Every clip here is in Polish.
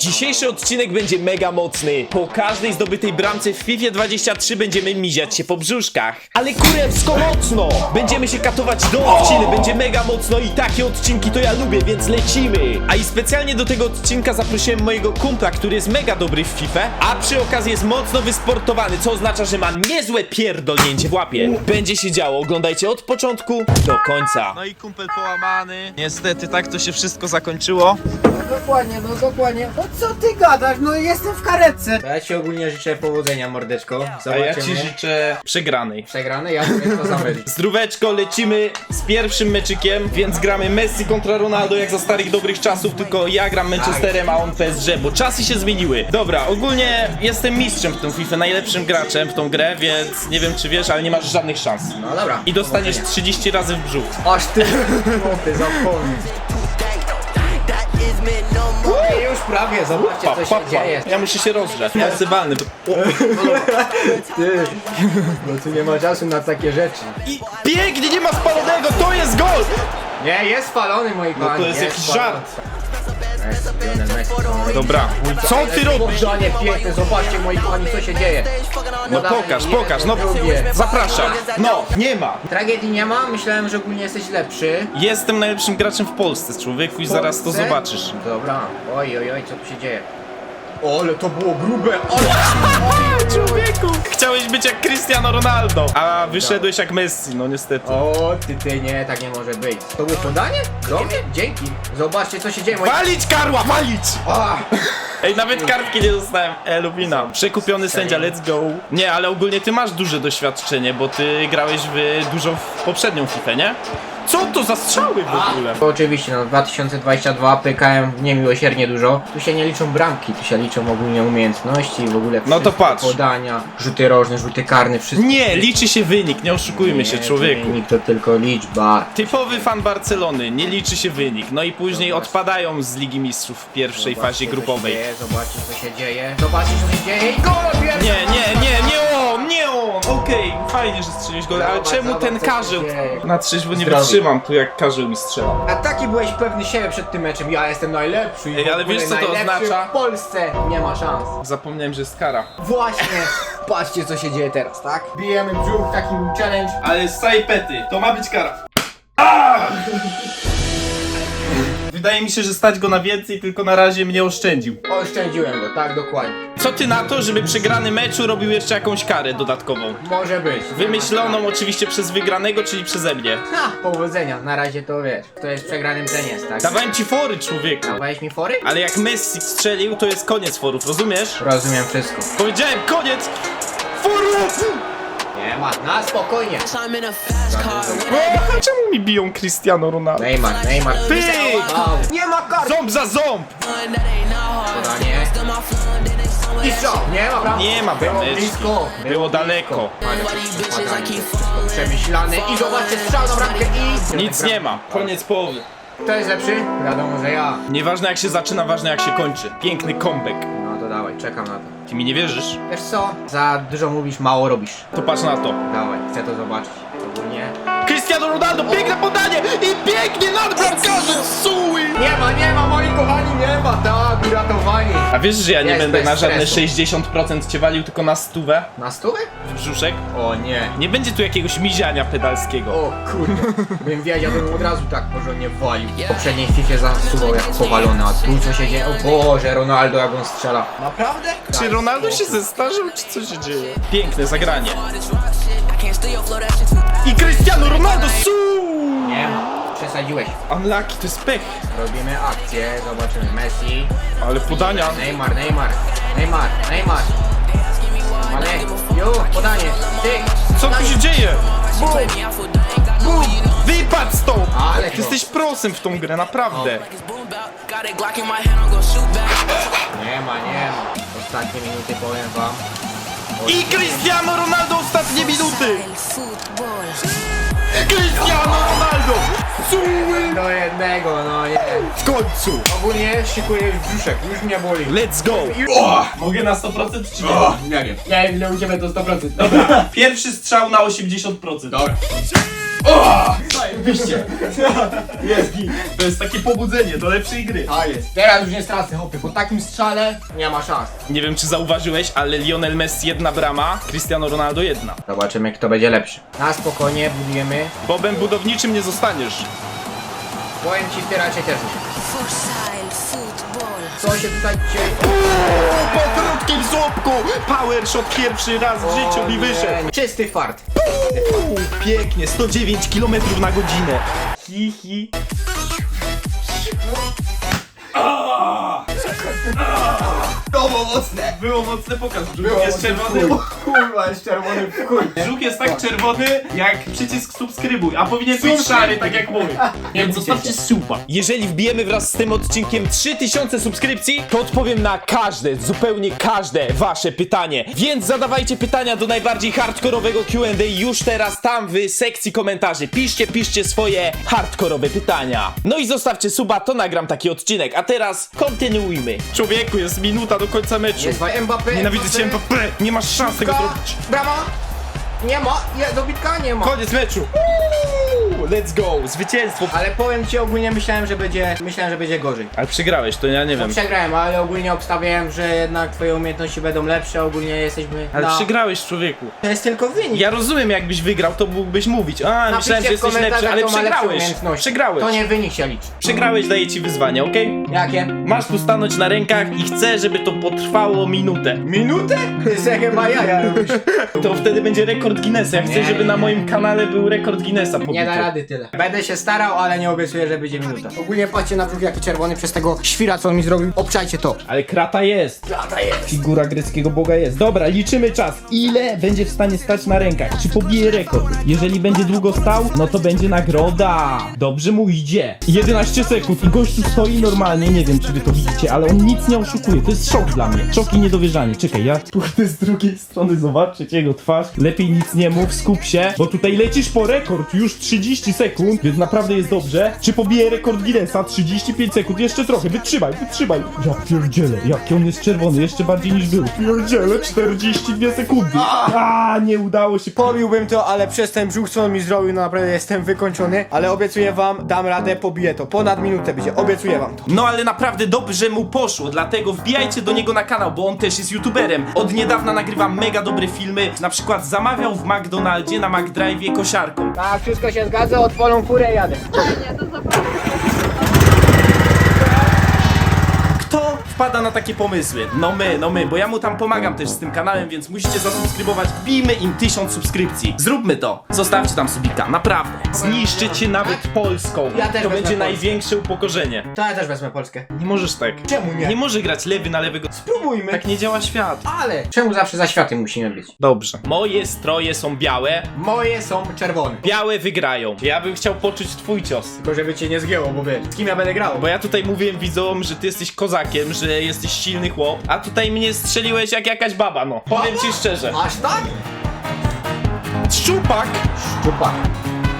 Dzisiejszy odcinek będzie mega mocny. Po każdej zdobytej bramce w FIFA 23 będziemy miziać się po brzuszkach. Ale kurewsko mocno! Będziemy się katować do odciny, będzie mega mocno i takie odcinki to ja lubię, więc lecimy! A i specjalnie do tego odcinka zaprosiłem mojego kumpla, który jest mega dobry w FIFA, a przy okazji jest mocno wysportowany, co oznacza, że ma niezłe pierdolnięcie w łapie. Będzie się działo, oglądajcie od początku do końca. No i kumpel połamany. Niestety tak to się wszystko zakończyło. No dokładnie, no dokładnie. No co ty gadasz? No jestem w karetce. Ja ci ogólnie życzę powodzenia, mordeczko. A Zobaczymy. ja ci życzę przegranej. Przegrany, ja sobie to zamylić. Zdróweczko, lecimy z pierwszym meczykiem, więc gramy Messi kontra Ronaldo jak za starych dobrych czasów, tylko ja gram Manchesterem, a on PSG, bo czasy się zmieniły. Dobra, ogólnie jestem mistrzem w tą FIFA, najlepszym graczem w tą grę, więc nie wiem czy wiesz, ale nie masz żadnych szans. No dobra. I dostaniesz Powodzenia. 30 razy w brzuch. Aż ty, chłopy, zapomnij. I już prawie, zobaczcie co się dzieje. Ja muszę się rozgrzać. Palcywalny. Ty, no tu nie ma czasu na takie rzeczy. I pięknie, nie ma spalonego, to jest gol! Nie, jest spalony, moi kochani. No to jest jakiś spalony. żart. Messi, Lionel Messi. Dobra, co ty robisz? Piękne, zobaczcie moi kochani co się dzieje. No pokaż, pokaż, no zapraszam. No, nie ma. Tragedii nie ma, myślałem, że ogólnie jesteś lepszy. Jestem najlepszym graczem w Polsce, człowieku, i zaraz to Polsce? zobaczysz. Dobra, oj, oj, oj, co tu się dzieje? O, ale to było grube, ale... Człowieku! Chciałeś być jak Cristiano Ronaldo, a wyszedłeś jak Messi, no niestety. O, ty, ty, nie, tak nie może być. To było podanie? Do mnie? Dzięki. Zobaczcie, co się dzieje, moi... Walić karła, walić! A, Ej, nawet kartki nie dostałem. E, Lubina. Przekupiony sędzia, let's go. Nie, ale ogólnie ty masz duże doświadczenie, bo ty grałeś w dużo w poprzednią FIFA, nie? Co to za strzały w ogóle? Bo oczywiście, no 2022 pykałem niemiłosiernie dużo. Tu się nie liczą bramki, tu się liczą ogólnie umiejętności, w ogóle No to wszystko, patrz. podania, rzuty rożne, rzuty karne, wszystko. Nie, liczy się wynik, nie oszukujmy się, człowieku. Wynik to tylko liczba. Typowy fan Barcelony, nie liczy się wynik. No i później odpadają z Ligi Mistrzów w pierwszej fazie grupowej. dzieje, Zobaczcie, co się dzieje. Zobaczcie, co się dzieje i gol pierwszy! Nie, nie, nie, nie nie on! Okej, fajnie, że strzeliłeś gol, ale Zobacz, czemu zobacz, ten co się karzeł? dzieje. Na trzeźwo nie Zdrowie. wytrzymam tu jak karzeł mi strzela. A taki byłeś pewny siebie przed tym meczem. Ja jestem najlepszy. i Ej, w ale ogóle wiesz, co to najlepszy oznacza? W Polsce nie ma szans. Zapomniałem, że jest kara. Właśnie. Patrzcie, co się dzieje teraz, tak? Bijemy brzuch, taki challenge. Ale z całej pety, to ma być kara. Wydaje mi się, że stać go na więcej, tylko na razie mnie oszczędził. Oszczędziłem go, tak dokładnie. Co ty na to, żeby przegrany meczu robił jeszcze jakąś karę dodatkową? Może być. Wymyśloną oczywiście przez wygranego, czyli przeze mnie. Ha, powodzenia. Na razie to wiesz. Kto jest przegranym, ten jest, tak? Dawałem ci fory, człowieku. Dawałeś mi fory? Ale jak Messi strzelił, to jest koniec forów, rozumiesz? Rozumiem wszystko. Powiedziałem koniec forów! Nie ma, na spokojnie. I'm in a fast car. O, czemu mi biją Cristiano Ronaldo? Neymar, Neymar. Pyk! Wow. Nie ma kart. Ząb za ząb! Podanie. I strzał. Nie ma bramki. Nie ma Było brameczki. blisko. Było daleko. Przemyślany i zobaczcie strzał na bramkę i... Nic nie ma. Koniec połowy. Kto jest lepszy? Wiadomo, że ja. Nieważne jak się zaczyna, ważne jak się kończy. Piękny comeback. No to dawaj, czekam na to. Ty mi nie wierzysz? Wiesz co? Za dużo mówisz, mało robisz. To patrz na to. Dawaj, chcę to zobaczyć. Cristiano Ronaldo, piękne podanie i pięknie nad bramkarzem Suły! Nie ma, nie ma, moi kochani, nie ma, tak, uratowani. A wiesz, że ja nie Jest będę bez na żadne stresu. 60% cię walił, tylko na stówę Na stówę? w brzuszek? O nie. Nie będzie tu jakiegoś miziania pedalskiego. O kurde, bym wiedział, bym od razu tak porządnie walił. W poprzedniej FIFA zasuwał jak powalony, a tu co się dzieje? O Boże, Ronaldo jak on strzela. Naprawdę? Czy Ronaldo się zestarzał, czy co się dzieje? Piękne zagranie. I Cristiano Ronaldo su! Nie ma, przesadziłeś. Unlucky, to jest pech. Robimy akcję, zobaczymy Messi. Ale podania. Neymar, Neymar, Neymar, Neymar. Ale, jo, podanie, ty. Co tu się dzieje? Bum, bum. Wypadł stąd! Ale Ty jesteś prosem w tą grę, naprawdę. Nie ma, nie ma. Ostatnie minuty powiem wam. I Cristiano Ronaldo ostatnie minuty! Cristiano Ronaldo! Suły! Do jednego, no nie. W końcu! Ogólnie szykuję już brzuszek, już mnie boli. Let's go! Mogę na 100% czy nie? Nie wiem. Nie wiem ile u ciebie to 100%. Pierwszy strzał na 80%. Dobra. Zajebiście. Jest git. To jest takie pobudzenie do lepszej gry. A jest. Teraz już nie stracę hopy, po takim strzale nie ma szans. Nie wiem czy zauważyłeś, ale Lionel Messi jedna brama, Cristiano Ronaldo jedna. Zobaczymy kto będzie lepszy. Na spokojnie budujemy. Bobem budowniczym nie zostaniesz. Powiem ci, ty raczej też nie. For style football. Co się tutaj dzieje? Po krótkim słupku! Power shot pierwszy raz w życiu mi wyszedł. Czysty fart. Uuu, pięknie, 109 km na godzinę. Hi, hi. To było mocne. Było mocne, pokaz. Brzuch jest czerwony. Kurwa, jest czerwony w chuj. Brzuch jest tak czerwony, jak przycisk subskrybuj, a powinien być szary, tak jak mój. Więc zostawcie suba. Jeżeli wbijemy wraz z tym odcinkiem 3000 subskrypcji, To odpowiem na każde, zupełnie każde wasze pytanie. Więc zadawajcie pytania do najbardziej hardkorowego Q&A już teraz tam w sekcji komentarzy. Piszcie, piszcie swoje hardkorowe pytania. No i zostawcie suba, to nagram taki odcinek. A teraz kontynuujmy. człowieku, jest minuta do końca meczu. Jest Mbappé. Nienawidzę cię Mbappé, nie masz szans tego Piłka. zrobić. Brama. Nie ma. Je, dobitka nie ma. Koniec meczu. Let's go, zwycięstwo. Ale powiem ci ogólnie myślałem, że będzie. Myślałem, że będzie gorzej. Ale przegrałeś, to ja nie wiem. Przegrałem, ale ogólnie obstawiałem, że jednak twoje umiejętności będą lepsze, ogólnie jesteśmy. Ale na... przegrałeś, człowieku. To jest tylko wynik. Ja rozumiem, jakbyś wygrał, to mógłbyś mówić. A, myślałem, że w jesteś lepszy, ale kto ma lepsze przegrałeś. umiejętności. Przegrałeś. To nie wynik się liczy. Przegrałeś, daję ci wyzwanie, okej? Jakie? Masz tu stanąć na rękach i chcę, żeby to potrwało minutę. Minutę? To jest chyba jaja robisz. To wtedy będzie rekord Guinnessa. Ja chcę, Nie, żeby nie, na nie. moim kanale był rekord Guinnessa. Nie da rady tyle. Będę się starał, ale nie obiecuję, że będzie minuta. Ogólnie patrzcie na brzuch jaki czerwony przez tego świra, co on mi zrobił. Obczajcie to. Ale krata jest. Lata jest. Figura greckiego boga jest. Dobra, liczymy czas. Ile będzie w stanie stać na rękach? Czy pobije rekord? Jeżeli będzie długo stał, no to będzie nagroda. Dobrze mu idzie. 11 sekund i gościu stoi normalnie. Nie wiem, czy wy to widzicie, ale on nic nie oszukuje. To jest szok dla mnie. Szok i niedowierzanie. Czekaj, ja tu z drugiej strony zobaczyć jego twarz. Lepiej nic nie mów, skup się, bo tutaj lecisz po rekord już 30 sekund, więc naprawdę jest dobrze. Czy pobije rekord Guinnessa? 35 sekund, jeszcze trochę, wytrzymaj, wytrzymaj. Ja pierdzielę, jaki on jest czerwony, jeszcze bardziej niż był. Pierdzielę, 42 sekundy. A, nie udało się. Pobiłbym to, ale przez ten brzuch, co on mi zrobił, no naprawdę jestem wykończony. Ale obiecuję wam, dam radę, pobiję to. Ponad minutę będzie, obiecuję wam to. No ale naprawdę dobrze mu poszło, dlatego wbijajcie do niego na kanał, bo on też jest youtuberem. Od niedawna nagrywa mega dobre filmy, na przykład zamawiał w McDonaldzie na McDrive'ie kosiarką. Tak, wszystko się zgadza, odpalą furę jadę. Kto wpada na takie pomysły? No my, no my, bo ja mu tam pomagam też z tym kanałem, więc musicie zasubskrybować. Bijmy im 1000 subskrypcji. Zróbmy to. Zostawcie tam subika, naprawdę. Zniszczycie nawet Polską. Ja też to wezmę będzie Polskę. największe upokorzenie. To ja też wezmę Polskę. Nie możesz tak. Czemu nie? Nie może grać lewy na lewego. Spróbujmy. Tak nie działa świat. Ale czemu zawsze za światem musimy być? Dobrze. Moje stroje są białe. Moje są czerwone. Białe wygrają. Ja bym chciał poczuć twój cios. Tylko żeby cię nie zgięło, bo wiesz, z kim ja będę grał? Bo ja tutaj mówiłem widzom, że ty jesteś kozakiem, że jesteś silny chłop, a tutaj mnie strzeliłeś jak jakaś baba, no. Powiem ci szczerze. Aż tak? Szczupak! Szczupak.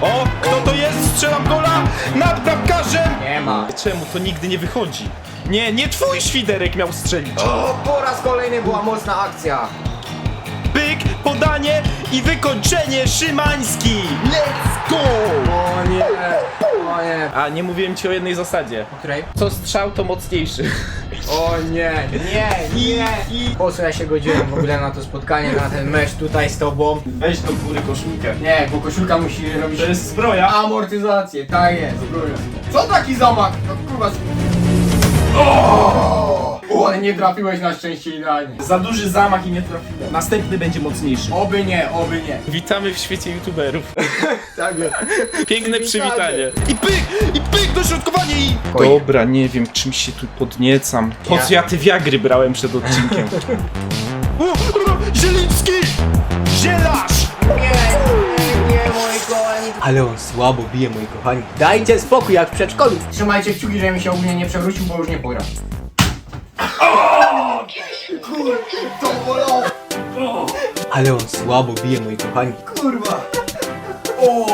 O, kto to jest? Strzelam gola nad bramkarzem! Nie ma. Czemu to nigdy nie wychodzi? Nie, nie twój świderek miał strzelić. O, po raz kolejny była mocna akcja. Pyk, podanie i wykończenie Szymański! Let's go! O nie, o nie. A, nie mówiłem ci o jednej zasadzie. Której? Co strzał, to mocniejszy. O nie, nie, nie. Po co ja się godziłem w ogóle na to spotkanie, na ten mecz tutaj z tobą? Weź do góry koszulkę. Nie, bo koszulka musi robić To jest zbroja. amortyzację, tak jest. Co taki zamach? No kurwa. O, ale nie trafiłeś na szczęście idealnie. Za duży zamach i nie trafiłem. Następny będzie mocniejszy. Oby nie, oby nie. Witamy w świecie youtuberów. Tak jest. Piękne Przywitanie. I pyk! I pyk! Dośrodkowanie i... Dobra, nie wiem czym się tu podniecam. Po co ja te wiagry brałem przed odcinkiem? o, o, Zieliński! Zielarz! Nie, nie, nie, moi kochani. Ale on słabo bije, moi kochani. Dajcie spokój, jak w przedszkolu. Trzymajcie kciuki, żeby mi się ogólnie nie przewrócił, bo już nie pogram. Kurde, to bolało. Ale on słabo bije, moi kochani. Kurwa. O,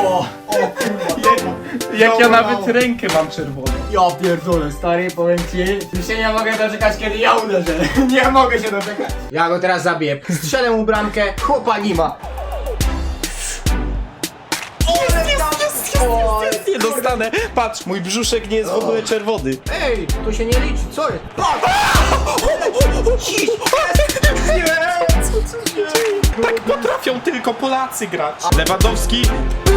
o kurwa. Jak ja nawet rękę mam czerwoną. Ja pierdolę, stary, powiem ci, już się nie mogę doczekać, kiedy ja uderzę. Nie mogę się doczekać. Ja go teraz zabiję. Strzelę mu bramkę, chłopa nie ma. Nie dostanę. Patrz, mój brzuszek nie jest w ogóle czerwony. Ej, to się nie liczy, co jest? Ciś! Tak potrafią tylko Polacy grać. Lewandowski. Pyk!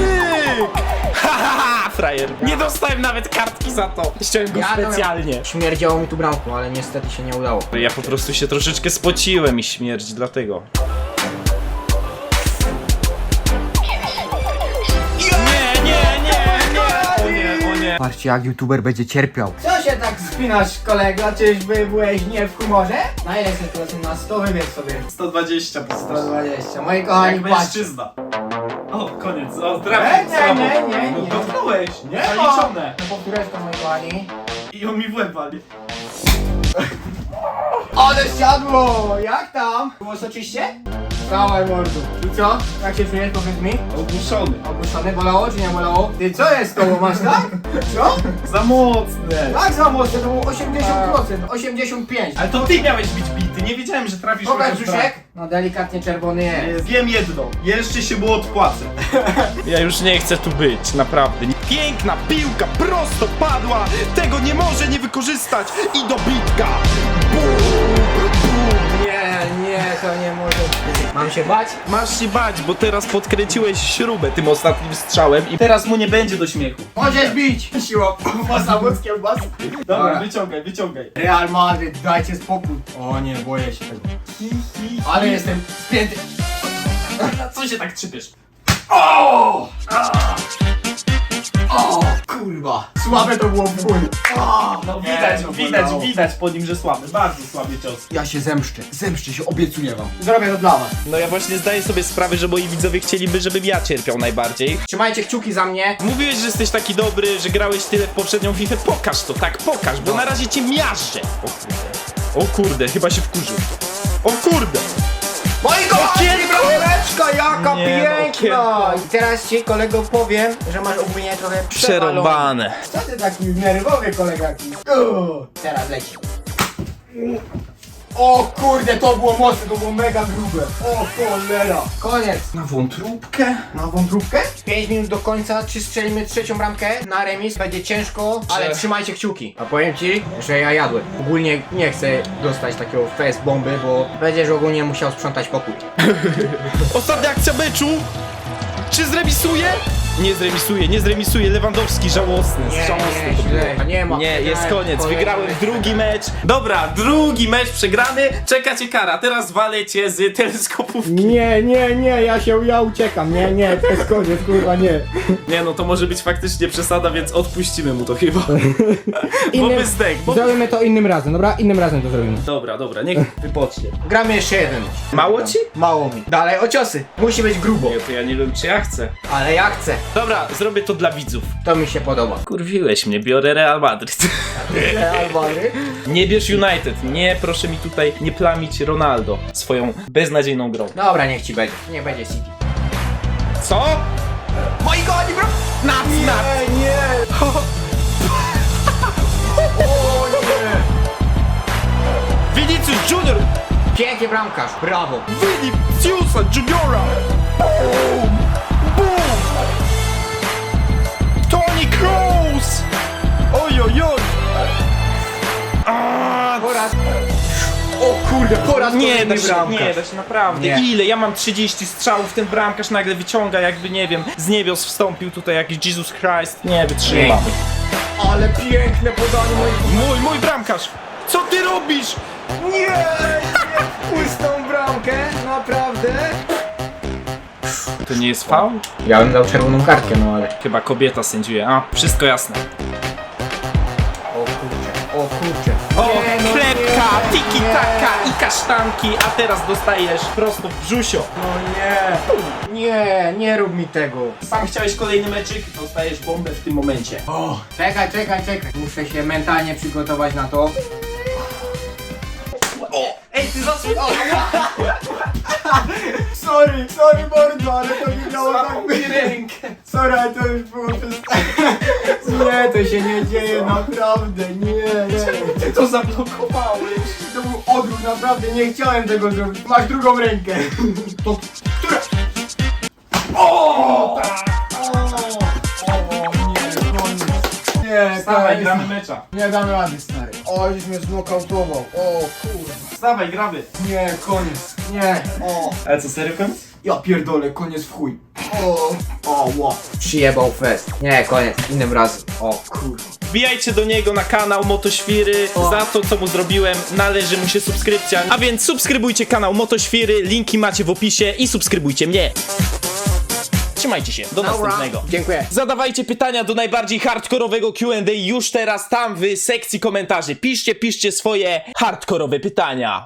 Ha, ha, ha, frajer. Nie dostałem nawet kartki za to. Chciałem go Ja to- specjalnie. Śmierdziało mi tu bramką, ale niestety się nie udało. Ja po prostu się troszeczkę spociłem i śmierć dlatego. Patrzcie jak youtuber będzie cierpiał. Co się tak spinasz kolego? Czyżby byłeś nie w humorze? Na ile jesteś procent? Na 100 wybierz sobie. 120 postaci. 120. Moi kochani, patrzcie. O, koniec. O, Nie, nie, nie, nie, nie. Dotknąłeś. Nie Zaliczone. No powtóreczka moi kochani. I on mi w łeb wali. Ale siadło! Jak tam? Było soczyście? Dawaj mordu. I co? Jak się czujesz? Powiedz mi. Ogłuszony. Ogłuszony? Bolało czy nie bolało? Ty co jest z tobą? Masz tak? Co? Za mocne. Tak za mocno, to było 80%, 85%. Ale to ty miałeś być bity, nie wiedziałem, że trafisz Pokaż chociaż brzuszek. No delikatnie czerwony jest. Wiem jedno, jeszcze się było odpłacę. Ja już nie chcę tu być, naprawdę. Piękna piłka prosto padła. Tego nie może nie wykorzystać. I dobitka. Nie, nie, to nie może. Mam się bać? Masz się bać, bo teraz podkręciłeś śrubę tym ostatnim strzałem i Teraz mu nie będzie do śmiechu. Możesz bić! Siło, masa wódz kiełbas. Dobra, Dobra. wyciągaj, wyciągaj. Real Madrid, dajcie spokój. O nie, boję się tego. Ale jestem spięty. Co się tak trzypiesz? O, kurwa. Słabe to było w chuj. No nie, widać, widać, bolało. widać po nim, że słaby, bardzo słaby cios. Ja się zemszczę, zemszczę się, obiecuję wam. Zrobię to dla was. No ja właśnie zdaję sobie sprawę, że moi widzowie chcieliby, żebym ja cierpiał najbardziej. Trzymajcie kciuki za mnie. Mówiłeś, że jesteś taki dobry, że grałeś tyle w poprzednią FIFA. Pokaż to, tak, pokaż, bo na razie cię miażdżę. O kurde. O kurde, chyba się wkurzył. O kurde. Moi kochani, Okienko! jaka Nie, no, piękna! I teraz ci kolego powiem, że masz ogólnie trochę przewalone. Przerąbane. Co ty taki nerwowy kolegaki? Uuu, Teraz leci. O kurde, to było mocne, to było mega grube. O cholera. Koniec. Na wątróbkę? Na wątróbkę? 5 minut do końca, czy strzelimy trzecią bramkę na remis? Będzie ciężko, ale trzymajcie kciuki. A powiem ci, że ja jadłem. Ogólnie nie chcę dostać takiego fest bomby, bo będziesz ogólnie musiał sprzątać pokój. Ostatnia akcja meczu. Czy zremisuje? Nie zremisuje, nie zremisuje. Lewandowski żałosny, Nie, żałosny. nie, to było. źle. Nie ma. Nie, jest Nie, koniec. Wygrałem drugi mecz. Dobra, drugi mecz przegrany. Czeka cię kara. Teraz walę cię z teleskopów. Nie, nie, nie, ja się, ja uciekam, nie, nie, to jest koniec, kurwa, nie. Nie no, to może być faktycznie przesada, więc odpuścimy mu to chyba. Bo by zdech, bo... Zrobimy to innym razem, dobra? Innym razem to zrobimy. Dobra, dobra, niech wypocznie. Gramy jeszcze jeden. Mało ci? Mało mi. Dalej o ciosy. Musi być grubo. Nie, to ja nie wiem, czy ja chcę. Ale ja chcę. Dobra, zrobię to dla widzów. To mi się podoba. Kurwiłeś mnie, biorę Real Madrid. Real Madrid. Nie bierz United, nie proszę mi tutaj nie plamić Ronaldo swoją beznadziejną grą. Dobra, niech ci będzie. Nie będzie City. Co? Moi kochani, bro! Nac, nac! nie. Vinicius Junior! Pięknie bramkarz, brawo. Viniciusa Juniora! Kurde, po raz nie, kolejny da się, bramkarz. nie, da się naprawdę. Nie. Ile? Ja mam 30 strzałów, ten bramkarz nagle wyciąga, jakby nie wiem, z niebios wstąpił tutaj jakiś Jesus Christ. Nie wytrzymam. Pięknie. Ale piękne podanie moich... Mój, mój bramkarz! Co ty robisz? Nie, nie, pustą bramkę, naprawdę. To nie jest faul? Ja bym dał czerwoną kartkę, no ale... Chyba kobieta sędziuje. A, wszystko jasne. O kurczę, o kurczę. O, Nie, no klepka, nie, kasztanki, a teraz dostajesz prosto w brzusio. No nie, nie, nie rób mi tego. Sam chciałeś kolejny meczyk, dostajesz bombę w tym momencie. O, czekaj, czekaj, czekaj. Muszę się mentalnie przygotować na to. Ej, ty zasłuch... Sorry, sorry mordo, ale to mi dało tak. Sorry, to już było przez... Nie, to się nie dzieje, naprawdę, nie, nie. Ty to zablokowałeś. To był odruch, naprawdę, nie chciałem tego zrobić. Masz drugą rękę. To... Która? O! Nie. Wstawaj, gramy mecza. Nie damy rady, stary. O, już mnie znokautował. O, kurwa. Wstawaj, gramy. Nie, koniec. Nie, o. Ale co, serio koniec? Ja pierdolę, koniec w chuj. O, o, ło. Przyjebał fest. Nie, koniec, innym razem. O, kurwa. Wbijajcie do niego na kanał Motoświry. Za to, co mu zrobiłem, należy mu się subskrypcja. A więc subskrybujcie kanał Motoświry, linki macie w opisie i subskrybujcie mnie. Trzymajcie się, do następnego. Dziękuję. Zadawajcie pytania do najbardziej hardkorowego Q&A już teraz tam w sekcji komentarzy. Piszcie, piszcie swoje hardkorowe pytania.